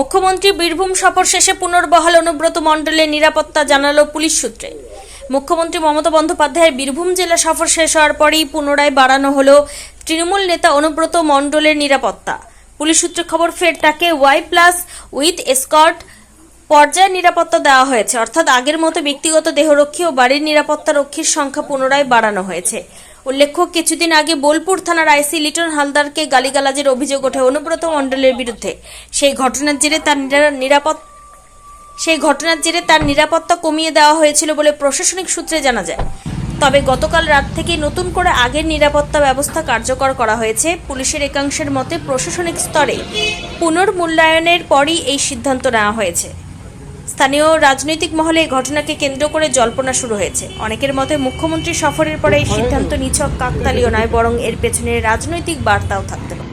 মুখ্যমন্ত্রী বীরভূম সফর শেষে পুনর্বহাল অনুব্রত মণ্ডলের নিরাপত্তা জানালো পুলিশ সূত্রে। মুখ্যমন্ত্রী মমতা বন্দ্যোপাধ্যায়ের বীরভূম জেলা সফর শেষ হওয়ার পরেই পুনরায় বাড়ানো হলো তৃণমূল নেতা অনুব্রত মণ্ডলের নিরাপত্তা। পুলিশ সূত্রে খবর, ফের তাকে ওয়াই প্লাস উইথ এসকর্ট পর্যায়ে নিরাপত্তা দেওয়া হয়েছে। অর্থাৎ আগের মতো ব্যক্তিগত দেহরক্ষী ও বাড়ির নিরাপত্তা রক্ষীর সংখ্যা পুনরায় বাড়ানো হয়েছে। উল্লেখ্য, কিছুদিন আগে বোলপুর থানার আইসি লিটন হালদারকে গালিগালাজের অভিযোগ ওঠে অনুব্রত মণ্ডলের বিরুদ্ধে। সেই ঘটনার জেরে তার নিরা- নিরাপদ, সেই ঘটনার জেরে তার নিরাপত্তা কমিয়ে দেওয়া হয়েছিল বলে প্রশাসনিক সূত্রে জানা যায়। তবে গতকাল রাত থেকে নতুন করে আগের নিরাপত্তা ব্যবস্থা কার্যকর করা হয়েছে। পুলিশের একাংশের মতে প্রশাসনিক স্তরে পুনর্মূল্যায়নের পরই এই সিদ্ধান্ত নেওয়া হয়েছে। স্থানীয় রাজনৈতিক মহলে এই ঘটনাকে কেন্দ্র করে জল্পনা শুরু হয়েছে। অনেকের মতে মুখ্যমন্ত্রী সফরের পরে এই সিদ্ধান্ত নিছক কাকতালীয় নয়, বরং এর পেছনে রাজনৈতিক বার্তাও থাকতে পারে।